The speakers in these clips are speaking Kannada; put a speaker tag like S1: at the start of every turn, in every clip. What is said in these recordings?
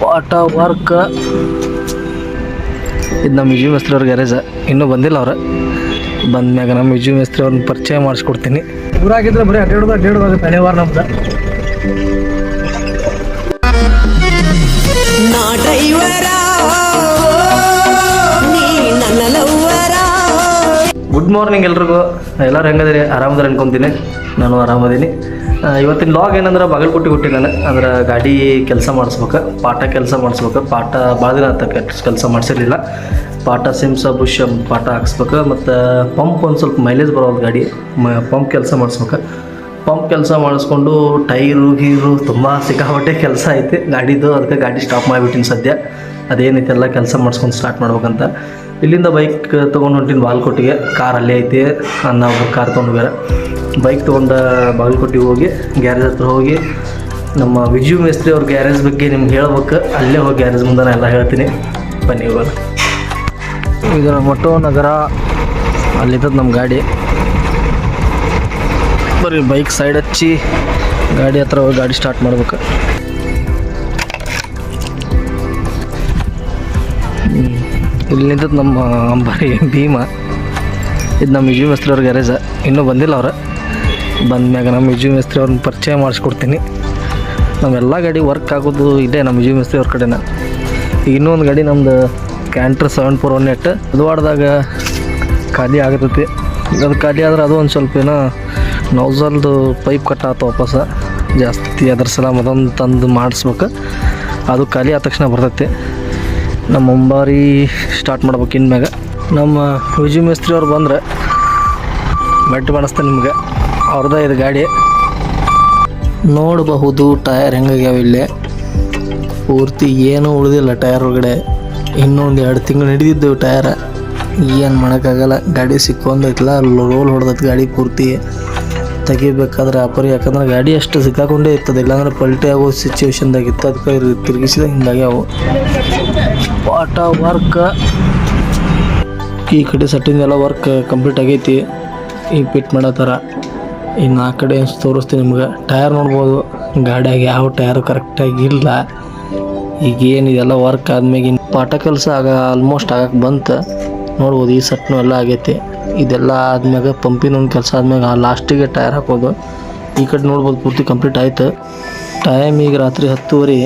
S1: ಪಾಟ ವರ್ಕ್ ಇದು ನಮ್ಮ ವಿಜಯ ಮೇಸ್ತ್ರಿ ಅವ್ರ ಗ್ಯಾರೇಜ. ಇನ್ನೂ ಬಂದಿಲ್ಲ ಅವ್ರು. ಬಂದ್ಮ್ಯಾಗ ನಮ್ಮ ವಿಜಯ ಮೇಸ್ತ್ರಿ ಅವ್ರನ್ನ ಪರಿಚಯ ಮಾಡಿಸ್ಕೊಡ್ತೀನಿ. ಊರಾಗಿದ್ರೆ ಬರೀ ಅಡ್ಡಾಡೋದು ಅಡ್ಡಾಡೋದು ತಲೆವಾರ ನಮ್ದು.
S2: ನಾ ಡ್ರೈವರ ನೀ ನನ್ನ ಲವ್ವರ.
S1: ಗುಡ್ ಮಾರ್ನಿಂಗ್ ಎಲ್ರಿಗೂ. ಎಲ್ಲರೂ ಹೆಂಗದಿರಿ? ಆರಾಮದಾರ ಅನ್ಕೊಂತೀನಿ. ನಾನು ಆರಾಮದೀನಿ. ಇವತ್ತಿನ ಲಾಗ್ ಏನಂದ್ರೆ ಬಾಗಲಕೋಟೆ ಹುಟ್ಟಿ ನಾನು. ಅಂದ್ರೆ ಗಾಡಿ ಕೆಲಸ ಮಾಡಿಸ್ಬೇಕು, ಪಾಠ ಕೆಲಸ ಮಾಡಿಸ್ಬೇಕು. ಪಾಠ ಭಾಳ ದಿನ ಆತ ಕೆಲಸ ಮಾಡಿಸಿರ್ಲಿಲ್ಲ. ಪಾಠ ಸಿಮ್ಸ, ಬುಷ್ ಪಾಠ ಹಾಕ್ಸ್ಬೇಕು. ಮತ್ತು ಪಂಪ್ ಒಂದು ಸ್ವಲ್ಪ ಮೈಲೇಜ್ ಬರೋದು ಗಾಡಿ. ಮ, ಪಂಪ್ ಕೆಲಸ ಮಾಡಿಸ್ಬೇಕು. ಪಂಪ್ ಕೆಲಸ ಮಾಡಿಸ್ಕೊಂಡು ಟೈರು, ಗೀರು ತುಂಬ ಸಿಕ್ಕಾಪಟ್ಟೆ ಕೆಲಸ ಐತೆ. ಗಾಡಿದು ಅದಕ್ಕೆ ಗಾಡಿ ಸ್ಟಾಪ್ ಮಾಡಿಬಿಟ್ಟಿನಿ ಸದ್ಯ. ಅದೇನೈತೆ ಎಲ್ಲ ಕೆಲಸ ಮಾಡಿಸ್ಕೊಂಡು ಸ್ಟಾರ್ಟ್ ಮಾಡ್ಬೇಕಂತ. ಇಲ್ಲಿಂದ ಬೈಕ್ ತೊಗೊಂಡು ಹೊಂಟಿನ ಬಾಲ್ಕೋಟಿಗೆ ಕಾರ್ ಅಲ್ಲೇ ಐತಿ. ನಾವು ಕಾರ್ ತೊಗೊಂಡು ಬೇರೆ ಬೈಕ್ ತೊಗೊಂಡ ಬಾಗಲಕೋಟೆಗೆ ಹೋಗಿ ಗ್ಯಾರೇಜ್ ಹತ್ರ ಹೋಗಿ, ನಮ್ಮ ವಿಜಯ್ ಮೇಸ್ತ್ರಿ ಅವ್ರ ಗ್ಯಾರೇಜ್ ಬಗ್ಗೆ ನಿಮ್ಗೆ ಹೇಳ್ಬೇಕು. ಅಲ್ಲೇ ಹೋಗಿ ಗ್ಯಾರೇಜ್ ಮುಂದೆ ನಾನು ಎಲ್ಲ ಹೇಳ್ತೀನಿ. ಬನ್ನಿ ಇವಾಗ. ಇದು ನಮ್ಮ ಒಟ್ಟು ನಗರ. ಅಲ್ಲಿದ್ದದ ನಮ್ಮ ಗಾಡಿ. ಬರೀ ಬೈಕ್ ಸೈಡ್ ಹಚ್ಚಿ, ಗಾಡಿ ಹತ್ರ ಹೋಗಿ ಗಾಡಿ ಸ್ಟಾರ್ಟ್ ಮಾಡ್ಬೇಕು. ಇಲ್ಲಿ ನಿಂತದ್ದು ನಮ್ಮ ಅಂಬಾರಿ ಭೀಮ. ಇದು ನಮ್ಮ ವಿಜು ಮೇಸ್ತ್ರಿ ಅವ್ರ ಗ್ಯಾರೇಜ. ಇನ್ನೂ ಬಂದಿಲ್ಲ ಅವ್ರು. ಬಂದ್ಮ್ಯಾಗ ನಮ್ಮ ವಿಜು ಮೇಸ್ತ್ರಿ ಅವ್ರನ್ನ ಪರಿಚಯ ಮಾಡಿಸ್ಕೊಡ್ತೀನಿ. ನಮ್ಮೆಲ್ಲ ಗಾಡಿ ವರ್ಕ್ ಆಗೋದು ಇದೆ ನಮ್ಮ ವಿಜು ಮೇಸ್ತ್ರಿ ಅವ್ರ ಕಡೆನ. ಇನ್ನೊಂದು ಗಾಡಿ ನಮ್ಮದು canter seven four one eight ಅದು ಆಡಿದಾಗ ಖಾಲಿ ಆಗತೈತಿ. ಅದು ಖಾಲಿ ಆದ್ರೆ ಅದು ಒಂದು ಸ್ವಲ್ಪ ಏನೋ ನೌಸಲ್ದು ಪೈಪ್ ಕಟ್ ಆಯ್ತು ವಾಪಸ್. ಜಾಸ್ತಿ ಅದ್ರ ಸಲ ಮತ್ತೊಂದು ತಂದು ಮಾಡಿಸ್ಬೇಕು. ಅದು ಖಾಲಿ ಆದ ತಕ್ಷಣ ಬರ್ತೈತಿ. ನಮ್ಮ ಅಂಬಾರಿ ಸ್ಟಾರ್ಟ್ ಮಾಡ್ಬೇಕು ಇನ್ಮ್ಯಾಗ. ನಮ್ಮ ವಿಜಯ ಮೇಸ್ತ್ರಿ ಅವ್ರು ಬಂದ್ರೆ ಮೆಟ್ಟು ಮಾಡಿಸ್ತಾನೆ ನಿಮ್ಗೆ. ಅವ್ರದ್ದೇ ಇದು ಗಾಡಿ. ನೋಡಬಹುದು ಟಯರ್ ಹೆಂಗಾಗ್ಯಾವ ಇಲ್ಲಿ. ಪೂರ್ತಿ ಏನೂ ಉಳಿದಿಲ್ಲ ಟಯರ್ ಒಳಗಡೆ. ಇನ್ನೊಂದು ಎರಡು ತಿಂಗಳು ಹಿಡಿದಿದ್ದೆವು ಟಯರ್ ಏನು ಮಾಡೋಕ್ಕಾಗಲ್ಲ, ಗಾಡಿ ಸಿಕ್ಕೊಂದೈತಲ್ಲ ರೋಲ್ ಹೊಡೆದೈತೆ ಗಾಡಿ ಪೂರ್ತಿ. ತೆಗಿಬೇಕಾದ್ರೆ ಅಪರಿ ಯಾಕಂದ್ರೆ ಗಾಡಿ ಅಷ್ಟು ಸಿಕ್ಕಾಕೊಂಡೇ ಇರ್ತದೆ. ಇಲ್ಲಾಂದ್ರೆ ಪಲ್ಟಿ ಆಗೋ ಸಿಚುವೇಶನ್ದಾಗಿತ್ತು ಅದಕ್ಕೆ ತಿರುಗಿಸಿದ ಅವು. ವಾಟ ವರ್ಕ್ ಈ ಕಡೆ ಸಟ್ಟಿಂದ ಎಲ್ಲ ವರ್ಕ್ ಕಂಪ್ಲೀಟ್ ಆಗೈತಿ. ಈಗ ಮಾಡೋ ಥರ. ಇನ್ನು ಆ ಕಡೆ ತೋರಿಸ್ತೀನಿ ನಿಮ್ಗೆ. ಟಯರ್ ನೋಡ್ಬೋದು. ಗಾಡಿಯಾಗ ಯಾವ ಟಯರು ಕರೆಕ್ಟಾಗಿ ಇಲ್ಲ. ಈಗ ಏನು ಇದೆಲ್ಲ ವರ್ಕ್ ಆದ್ಮೇಲೆ ಇನ್ನು ಪಾಠ ಕೆಲಸ ಆಗ ಆಲ್ಮೋಸ್ಟ್ ಆಗಕ್ಕೆ ಬಂತು. ನೋಡ್ಬೋದು ಈ ಸಟ್ನು ಎಲ್ಲ ಆಗೈತಿ. ಇದೆಲ್ಲ ಆದ್ಮ್ಯಾಗ ಪಂಪಿನ ಒಂದು ಕೆಲಸ ಆದ್ಮ್ಯಾಗ ಲಾಸ್ಟಿಗೆ ಟೈರ್ ಹಾಕೋದು. ಈ ಕಡೆ ನೋಡ್ಬೋದು ಪೂರ್ತಿ ಕಂಪ್ಲೀಟ್ ಆಯ್ತು. ಟೈಮ್ ಈಗ ರಾತ್ರಿ ಹತ್ತುವರೆ.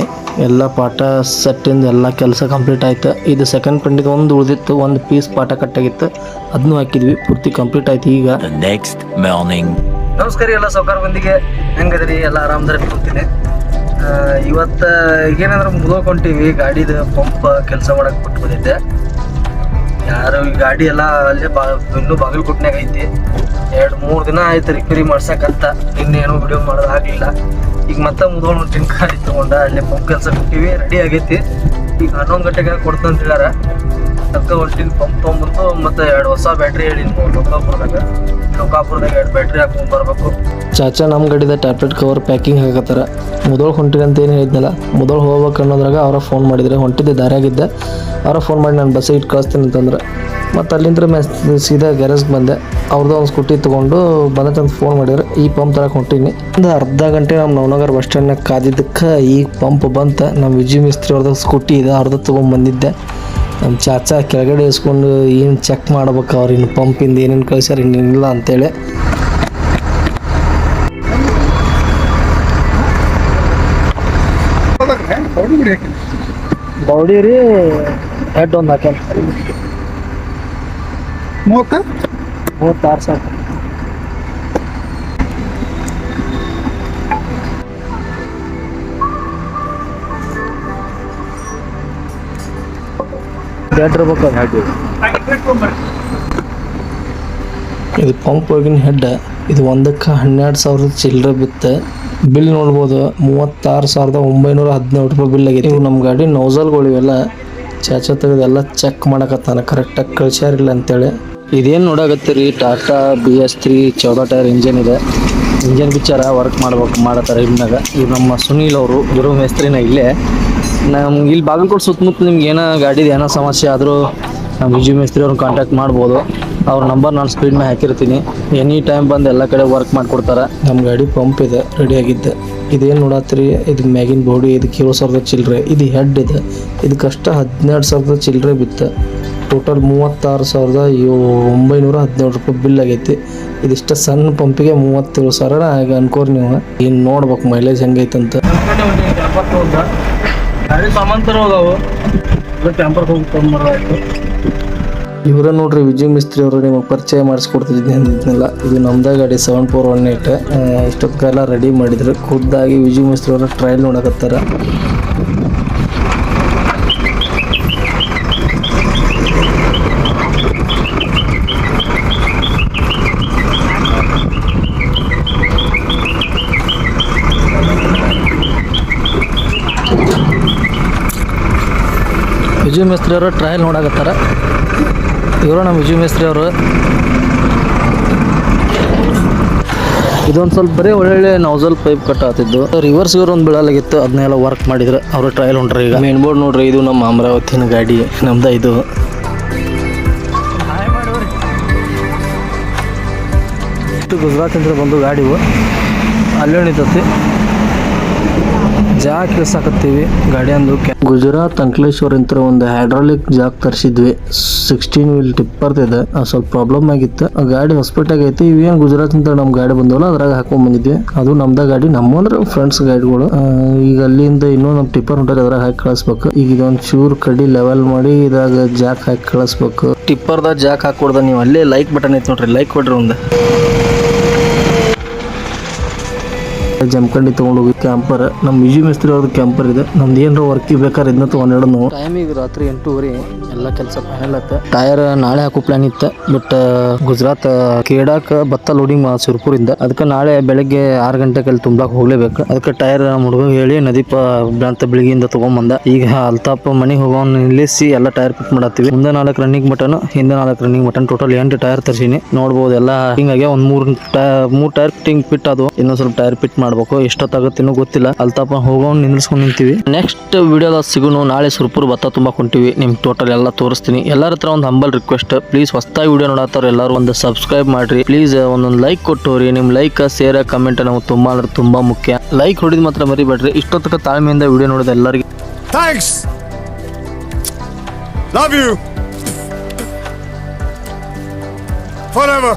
S1: ಎಲ್ಲ ಪಾಠ ಸೆಟ್ಟಿಂದ ಎಲ್ಲ ಕೆಲಸ ಕಂಪ್ಲೀಟ್ ಆಯ್ತು. ಇದು ಸೆಕೆಂಡ್ ಪ್ರಿಂಟಿಗೆ ಒಂದು ಉಳಿದಿತ್ತು ಒಂದು ಪೀಸ್ ಪಾಠ ಕಟ್ಟಾಗಿತ್ತು. ಅದನ್ನು ಹಾಕಿದ್ವಿ ಪೂರ್ತಿ ಕಂಪ್ಲೀಟ್ ಆಯ್ತು ಈಗ.
S3: ನೆಕ್ಸ್ಟ್ ಮಾರ್ನಿಂಗ್
S1: ನಮಸ್ಕಾರ ಎಲ್ಲ ಸೌಕಾರ ಬಂದಿಗೆ ಹೆಂಗದ್ರಿ? ಎಲ್ಲ ಆರಾಮದಾರಿ ಕೂತೀನಿ. ಇವತ್ತು ಏನಂದ್ರೆ ಮುಗೋಕೊಂಟಿವಿ ಗಾಡಿದು ಪಂಪ್ ಕೆಲಸ ಮಾಡೋಕೆ ಬಿಟ್ಟು ಬಂದಿದ್ದೆ ಯಾರು ಈ ಗಾಡಿ ಎಲ್ಲ ಅಲ್ಲೇ ಬಾ, ಇನ್ನೂ ಬಾಗಲಕೋಟ್ನಾಗ ಐತಿ. ಎರಡು ಮೂರು ದಿನ ಆಯ್ತು ರಿಪೇರಿ ಮಾಡ್ಸಕ್ಕಂತ ಇನ್ನೇನು ವಿಡಿಯೋ ಮಾಡೋದು ಆಗಲಿಲ್ಲ. ಈಗ ಮತ್ತೆ ಮುದ್ಕೊಂಡು ಟಿನ್ ಗಾಡಿ ತೊಗೊಂಡ, ಅಲ್ಲೇ ಪಂಪ್ ಕೆಲಸ ಬಿಟ್ಟಿವಿ ರೆಡಿ ಆಗೈತಿ. ಈಗ ಹನ್ನೊಂದು ಗಂಟೆಗೆ ಕೊಡ್ತಂತ ಹೇಳ್ಯಾರ. ಅದಕ್ಕೆ ಒಟ್ಟಿನ ಪಂಪ್ ತೊಗೊಂಬಂದು ಮತ್ತೆ ಎರಡು ಹೊಸ ಬ್ಯಾಟ್ರಿ ಹೇಳಿನಿ ಲೋಕಾಪುರದಾಗ ಲೋಕಾಪುರದಾಗ ಎರಡು ಬ್ಯಾಟ್ರಿ ಹಾಕೊಂಡ್ ಬರ್ಬೇಕು. ಚಾಚಾ ನಮ್ಮ ಗಡಿದ ಟ್ಯಾಬ್ಲೆಟ್ ಕವರ್ ಪ್ಯಾಕಿಂಗ್ ಹಾಕತ್ತಾರ. ಮೊದಲು ಅಂತ ಏನು ಹೇಳಿದ್ನಲ್ಲ ಮೊದಲು ಹೋಗ್ಬೇಕು ಅನ್ನೋದ್ರಾಗ ಅವರ ಫೋನ್ ಮಾಡಿದ್ರೆ. ಹೊಂಟಿದ್ದೆ ದಾರಿಯಾಗಿದ್ದೆ ಅವರ ಫೋನ್ ಮಾಡಿ ನಾನು ಬಸ್ಸಿಗೆ ಇಟ್ಟು ಕಳಿಸ್ತೀನಿ ಅಂತಂದ್ರೆ. ಮತ್ತು ಅಲ್ಲಿಂದ ಮೆಸ್, ಸೀದಾ ಗ್ಯಾರೇಜ್ಗೆ ಬಂದೆ. ಅವ್ರದ್ದು ಒಂದು ಸ್ಕೂಟಿ ತೊಗೊಂಡು ಬಂದಂತ ಫೋನ್ ಮಾಡಿದ್ರೆ. ಈ ಪಂಪ್ ತರಕ್ಕೆ ಹೊಂಟೀನಿ. ಒಂದು ಅರ್ಧ ಗಂಟೆ ನಮ್ಮ ನವನಗರ ಬಸ್ ಸ್ಟ್ಯಾಂಡ್ನಾಗ ಕಾದಿದ್ದಕ್ಕೆ ಈ ಪಂಪ್ ಬಂತ. ನಮ್ಮ ವಿಜಯ್ ಮಿಸ್ತ್ರಿ ಅವ್ರದ್ದು ಸ್ಕೂಟಿ ಇದೆ ಅವ್ರದ್ದು ತೊಗೊಂಡು ಬಂದಿದ್ದೆ ನಮ್ಮ ಚಾಚಾ ಕೆಳಗಡೆ ಇಸ್ಕೊಂಡು ಏನು ಚೆಕ್ ಮಾಡ್ಬೇಕು ಅವ್ರು ಇನ್ನು ಪಂಪಿಂದ ಏನೇನು ಕಳಿಸ್ಯಾರ ಇನ್ನೇನಿಲ್ಲ ಅಂತೇಳಿ. ಬೌಡಿ ರೀ ಹೆಡ್ ಒಂದು ಹಾಕ್ಯಾನ.
S4: ಮೂವತ್ತ?
S1: ಮೂವತ್ತಾರು ಸಾವಿರ. ಇರ್ಬೇಕು ಹೆಡ್ ಇದು ಪಂಪ್ ಒಳಗಿನ ಹೆಡ್ ಇದು ಒಂದಕ್ಕೆ ಹನ್ನೆರಡು ಸಾವಿರದ ಚಿಲ್ಲರೆ ಬಿತ್ತು. ಬಿಲ್ ನೋಡ್ಬೋದು ಮೂವತ್ತಾರು ಸಾವಿರದ ಒಂಬೈನೂರ ಹದಿನೇಳು ರೂಪಾಯಿ ಬಿಲ್ ಆಗಿದೆ ಇವು ನಮ್ಮ ಗಾಡಿ ನೌಸಲ್ಗಳು ಇವೆಲ್ಲ. ಚಾಚಾ ತೆಗೆದೆಲ್ಲ ಚೆಕ್ ಮಾಡಕತ್ತಾನ. ಕರೆಕ್ಟಾಗಿ ಕಳ್ಸ್ಯಾರಿಲ್ಲ ಅಂತೇಳಿ. ಇದೇನು ನೋಡಾಕತ್ತೀರಿ? ಟಾಟಾ ಬಿ ಎಸ್ ತ್ರೀ ಚೌದ ಟೈರ್ ಇಂಜಿನ್ ಇದೆ. ಇಂಜಿನ್ ಬಿಚ್ಚಾರ ವರ್ಕ್ ಮಾಡ್ಬೇಕು ಮಾಡತ್ತಾರೆ ಇನ್ನಾಗ ಇವ್ರು ನಮ್ಮ ಸುನೀಲ್ ಅವರು ಗುರು ಮೇಸ್ತ್ರಿನ ಇಲ್ಲೇ ನಮ್ಗೆ ಇಲ್ಲಿ ಬಾಗಲಕೋಟೆ ಸುತ್ತಮುತ್ತ ನಿಮ್ಗೆ ಏನೋ ಗಾಡಿದು ಏನೋ ಸಮಸ್ಯೆ ಆದರೂ ನಮ್ಮ ವಿಜಯ ಮೇಸ್ತ್ರಿ ಅವ್ರನ್ನ ಕಾಂಟ್ಯಾಕ್ಟ್ ಮಾಡ್ಬೋದು. ಅವ್ರ ನಂಬರ್ ನಾನು ಸ್ಪೀಡ್ ಮೇಲೆ ಹಾಕಿರ್ತೀನಿ. ಎನಿ ಟೈಮ್ ಬಂದು ಎಲ್ಲ ಕಡೆ ವರ್ಕ್ ಮಾಡಿಕೊಡ್ತಾರೆ. ನಮ್ಮ ಗಾಡಿ ಪಂಪ್ ಇದೆ ರೆಡಿ ಆಗಿದ್ದೆ. ಇದೇನು ನೋಡತ್ತೀರಿ ಇದು ಮ್ಯಾಗಿನ ಬಾಡಿ ಇದು ಏಳು ಸಾವಿರದ ಚಿಲ್ಲರೆ ಇದು ಹೆಡ್ ಇದೆ. ಇದಕ್ಕಷ್ಟ ಹದಿನೆರಡು ಸಾವಿರದ ಚಿಲ್ಲರೆ ಬಿತ್ತು. ಟೋಟಲ್ ಮೂವತ್ತಾರು ಸಾವಿರದ ಒಂಬೈನೂರ ಹದಿನೇಳು ರೂಪಾಯಿ ಬಿಲ್ ಆಗೈತಿ. ಇದಿಷ್ಟ ಸಣ್ಣ ಪಂಪಿಗೆ ಮೂವತ್ತೇಳು ಸಾವಿರ ಆಗ ಅನ್ಕೋರಿ ನೀವು. ಏನು ನೋಡ್ಬೇಕು ಮೈಲೇಜ್ ಹೆಂಗೈತಂತ.
S5: ಗಾಡಿ
S1: ಇವರ ನೋಡ್ರಿ ವಿಜಯ್ ಮಿಸ್ತ್ರಿ ಅವರು ನಿಮಗೆ ಪರಿಚಯ ಮಾಡಿಸ್ಕೊಡ್ತಿದ್ದೀನಿ ಅಂದಿದ್ನಲ್ಲ. ಇದು ನಮ್ದೇ ಗಾಡಿ ಸೆವೆನ್ ಫೋರ್ ಒನ್ ಏಟ್ ಇಷ್ಟೊತ್ತಿಗೆಲ್ಲ ರೆಡಿ ಮಾಡಿದ್ರು. ಖುದ್ದಾಗಿ ವಿಜಯ್ ಮಿಸ್ತ್ರಿ ಅವರು ಟ್ರಯಲ್ ನೋಡಕತ್ತಾರ. ವಿಜಯ್ ಮೇಸ್ತ್ರಿ ಅವರು ಟ್ರಯಲ್ ನೋಡಕತ್ತಾರ. ಇವರು ನಮ್ಮ ವಿಜಯ್ ಮೇಸ್ತ್ರಿ ಅವರು. ಇದೊಂದು ಸ್ವಲ್ಪ ಬರೀ ಒಳ್ಳೊಳ್ಳೆ ನೌಸಲ್ ಪೈಪ್ ಕಟ್ ಆತಿದ್ದು ರಿವರ್ಸ್ ಇವರು ಒಂದು ಬೀಳಲಾಗಿತ್ತು ಅದನ್ನೆಲ್ಲ ವರ್ಕ್ ಮಾಡಿದ್ರೆ. ಅವರು ಟ್ರಯಲ್ ಹೊಂಟ್ರಿ ಈಗ. ಮೇನ್ ಬೋರ್ಡ್ ನೋಡ್ರಿ ಇದು ನಮ್ಮ ಅಮರಾವತಿನ ಗಾಡಿ ನಮ್ದ ಇದು. ಗುಜರಾತ್ ಗುಜರಾತಿಂದ ಬಂದು ಗಾಡಿವು. ಅಲ್ಲೇ ನಿಂತತಿ ಜಾಕ್ ಇಳಿಸಾಕತ್ತೀವಿ. ಗಾಡಿ ಅಂದು ಗುಜರಾತ್ ಅಂಕಲೇಶ್ವರ ಅಂತ ಒಂದು ಹೈಡ್ರಾಲಿಕ್ ಜಾಕ್ ತರಿಸಿದ್ವಿ. ಸಿಕ್ಸ್ಟೀನ್ ವೀಲ್ ಟಿಪ್ಪರ್ ಇದೆ. ಸ್ವಲ್ಪ ಪ್ರಾಬ್ಲಮ್ ಆಗಿತ್ತು. ಆ ಗಾಡಿ ಹಾಸ್ಪಿಟಲ್ ಐತಿ. ಇವೇನು ಗುಜರಾತ್ ಅಂತ ನಮ್ಮ ಗಾಡಿ ಬಂದವಲ್ಲ, ಅದ್ರಾಗ ಹಾಕೊಂಡ್ ಬಂದಿದ್ವಿ. ಅದು ನಮ್ದ ಗಾಡಿ, ನಮ್ಮ ಅಂದ್ರೆ ಫ್ರೆಂಡ್ಸ್ ಗಾಡಿಗಳು. ಈಗ ಅಲ್ಲಿಂದ ಇನ್ನೂ ನಮ್ಮ ಟಿಪ್ಪರ್ ಹೊಂಟಾರ ಅದ್ರಾಗ ಹಾಕಿ ಕಳಿಸ್ಬೇಕು. ಈಗ ಇದೊಂದು ಚೂರ್ ಕಡಿ ಲೆವೆಲ್ ಮಾಡಿ ಇದಾಗ ಜಾಕ್ ಹಾಕಿ ಕಳಿಸ್ಬೇಕು. ಟಿಪ್ಪರ್ದಾಗ ಜಾಕ್ ಹಾಕೊಡ್ದ, ನೀವು ಅಲ್ಲೇ ಲೈಕ್ ಬಟನ್ ಐತಿ ನೋಡ್ರಿ. ಲೈಕ್ ಕೊಡ್ರಿ ಒಂದು. ಜಮ್ಕಂಡಿ ತಗೊಂಡೋಗಿ ಕ್ಯಾಂಪರ್ ನಮ್ಮ ವಿಜಿ ಮಿಸ್ತ್ರಿ ಅವ್ರದ್ದು ಕ್ಯಾಂಪರ್ ಇದೆ. ನಮ್ದು ಏನಾರ ವರ್ಕ್ ಬೇಕಾದ್ರೆ ಇದನ್ನ ತೊಗೊಂಡಿಡ ನಾವು ಟೈಮ್ ಈಗ ರಾತ್ರಿ ಎಂಟೂವರೆ, ಎಲ್ಲ ಕೆಲಸ ಫೈನಲ್ ಆತ. ಟೈರ್ ನಾಳೆ ಹಾಕೋ ಪ್ಲಾನ್ ಇತ್ತು. ಬಟ್ ಗುಜರಾತ್ ಕೇಡಾಕ ಭತ್ತ ಲೋಡಿಂಗ್ ಸುರ್ಪುರಿಂದ. ಅದಕ್ಕೆ ನಾಳೆ ಬೆಳಗ್ಗೆ ಆರು ಗಂಟೆಗೆ ಅಲ್ಲಿ ತುಂಬಾಕ್ ಹೋಗ್ಲೇಬೇಕು. ಅದಕ್ಕೆ ಟೈರ್ ಹುಡುಗ ಹೇಳಿ ನದೀಪ ಅಂತ ಬೆಳಿಗ್ಗೆಯಿಂದ ತಗೊಂಬಂದ. ಈಗ ಅಲ್ತಾಪ್ ಮನೆಗೆ ಹೋಗೋ ನಿಲ್ಲಿಸಿ ಎಲ್ಲ ಟೈರ್ ಪಿಕ್ ಮಾಡತ್ತೀವಿ. ಮುಂದೆ ನಾಲ್ಕು ರನ್ನಿಂಗ್ ಮಟನ್ ಹಿಂದೆ ನಾಲ್ಕು ರನ್ನಿಂಗ್ ಮಟನ್ ಟೋಟಲ್ ಎಂಟು ಟೈರ್ ತರ್ಸೀನಿ. ನೋಡ್ಬೋದು ಎಲ್ಲ ಹಿಂಗಾಗಿ ಮೂರು ಮೂರ್ ಮೂರ್ ಟೈರ್ ಫಿಟ್ಟಿಂಗ್ ಫಿಟ್ ಅದು ಇನ್ನೊಂದ್ ಸ್ವಲ್ಪ ಟೈರ್ ಫಿಟ್ ಮಾಡ್ಬೇಕು ಎಷ್ಟೊತ್ತಾಗತ್ತೇನೋ ಗೊತ್ತಿಲ್ಲ. ಅಲ್ತಾಪ ಹೋಗೋಣ ನಿಂದ್ರಿಸ್ಕೊಂಡು ನಿಂತೀವಿ. ನೆಕ್ಸ್ಟ್ ವಿಡಿಯೋದಾಗ ಸಿಗೋನು, ನಾಳೆ ಸುರ್ಪುರ್ ಭತ್ತ ತುಂಬಾ ಕೊಂಟೀವಿ ನಿಮ್ ಟೋಟಲ್ ಎಲ್ಲ ತೋರಿಸ್ತೀನಿ. ಎಲ್ಲರ ಹತ್ರ ಒಂದು ಹಂಬಲ್ ರಿಕ್ವೆಸ್ಟ್ ಪ್ಲೀಸ್ ಹೊಸ್ತಾಗಿ ವಿಡಿಯೋ ನೋಡತ್ತಾರ ಎಲ್ಲರೂ ಒಂದು ಸಬ್ಸ್ಕ್ರೈಬ್ ಮಾಡ್ರಿ. ಪ್ಲೀಸ್ ಒಂದೊಂದು ಲೈಕ್ ಕೊಟ್ಟೋರಿ. ನಿಮ್ ಲೈಕ್ ಶೇರ್ ಕಮೆಂಟ್ ನಾವು ತುಂಬಾ ಅಂದ್ರೆ ತುಂಬಾ ಮುಖ್ಯ. ಲೈಕ್ ಹೊಡಿದ್ ಮಾತ್ರ ಮರಿಬೇಡ್ರಿ. ಇಷ್ಟೊತ್ತಕ ತಾಳ್ಮೆಯಿಂದ ವಿಡಿಯೋ ನೋಡಿದ ಎಲ್ಲರಿಗೂ.
S3: Love you for Forever.